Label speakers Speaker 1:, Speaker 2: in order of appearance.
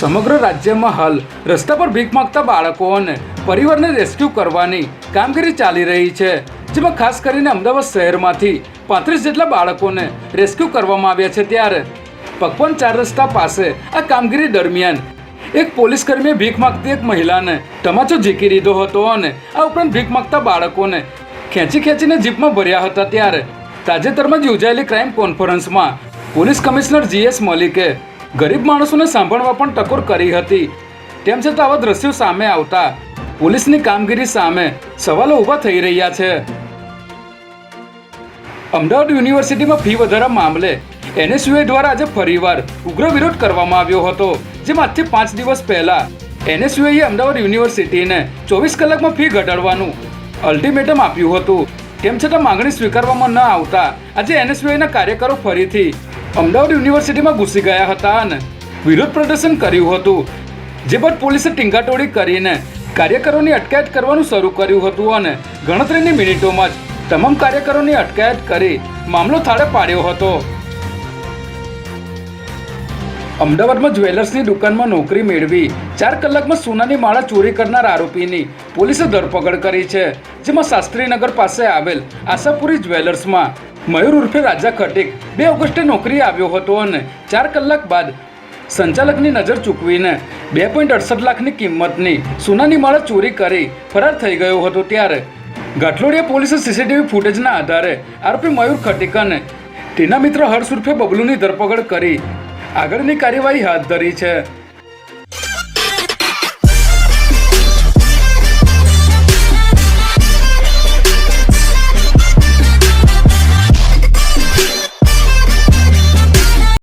Speaker 1: સમગ્ર રાજ્યમાં હાલ રસ્તા પર ભીખ માંગતા બાળકોને પરિવારને રેસ્ક્યુ કરવાની કામગીરી ચાલી રહી છે, જેમાં ખાસ કરીને અમદાવાદ શહેરમાંથી પાંત્રીસ જેટલા બાળકોને રેસ્ક્યુ કરવામાં આવ્યા છે ત્યારે પકવાન ચાર રસ્તા પાસે આ કામગીરી દરમિયાન એક પોલીસ કર્મીએ ભીખ માંગતી એક મહિલાને તમાચો ઝીકી દીધો હતો અને આ ઉપરાંત ભીખ માંગતા બાળકોને ખેંચી ખેંચીને જીપમાં ભર્યા હતા ત્યારે તાજેતરમાં જ યોજાયેલી ક્રાઇમ કોન્ફરન્સમાં પોલીસ કમિશનર જીએસ મલિકે ગરીબ માણસોને સાંભળવા પણ ટકોર કરી હતી. તેમ છતાં આવા દ્રશ્યો સામે આવતા પોલીસની કામગીરી સામે સવાલો ઊભા થઈ રહ્યા છે. અમદાવાદ યુનિવર્સિટીમાં ફી વધારા મામલે એનએસયુઆઈ દ્વારા આજે ફરીવાર ઉગ્ર વિરોધ કરવામાં આવ્યો હતો, જેમાં આજથી પાંચ દિવસ પહેલા એનએસયુઆઈએ અમદાવાદ યુનિવર્સિટીને ચોવીસ કલાકમાં ફી ઘટાડવાનું અલ્ટિમેટમ આપ્યું હતું. તેમ છતાં માંગણી સ્વીકારવામાં ન આવતા આજે એનએસયુઆઈના કાર્યકરો ફરીથી અમદાવાદ યુનિવર્સિટીમાં ઘૂસી ગયા હતા અને વિરોધ પ્રદર્શન કર્યું હતું. જે બાદ પોલીસે ટીંગાટોળી કરીને કાર્યકરોની અટકાયત કરવાનું શરૂ કર્યું હતું અને ગણતરીની મિનિટોમાં જ તમામ કાર્યકરોની અટકાયત કરી મામલો થાળે પાડ્યો હતો. અમદાવાદમાં જ્વેલર્સની દુકાનમાં નોકરી મેળવી ચાર કલાકમાં સોનાની માળા ચોરી કરનાર આરોપીની પોલીસે ધરપકડ કરી છે. જેમાં શાસ્ત્રીનગર પાસે આવેલ આશાપુરી જ્વેલર્સમાં મયુર ઉર્ફે રાજા ખટીક બે ઓગસ્ટે નોકરી આવ્યો હતો અને ચાર કલાક બાદ સંચાલકની નજર ચૂકવીને બે પોઈન્ટ અડસઠ લાખની કિંમતની સોનાની માળા ચોરી કરી ફરાર થઈ ગયો હતો ત્યારે ગાંઠલોડિયા પોલીસે સીસીટીવી ફૂટેજના આધારે આરોપી મયુર ખટીક અને તેના મિત્ર હર્ષ ઉર્ફે બબલુની ધરપકડ કરી આગળની કાર્યવાહી હાથ ધરી છે.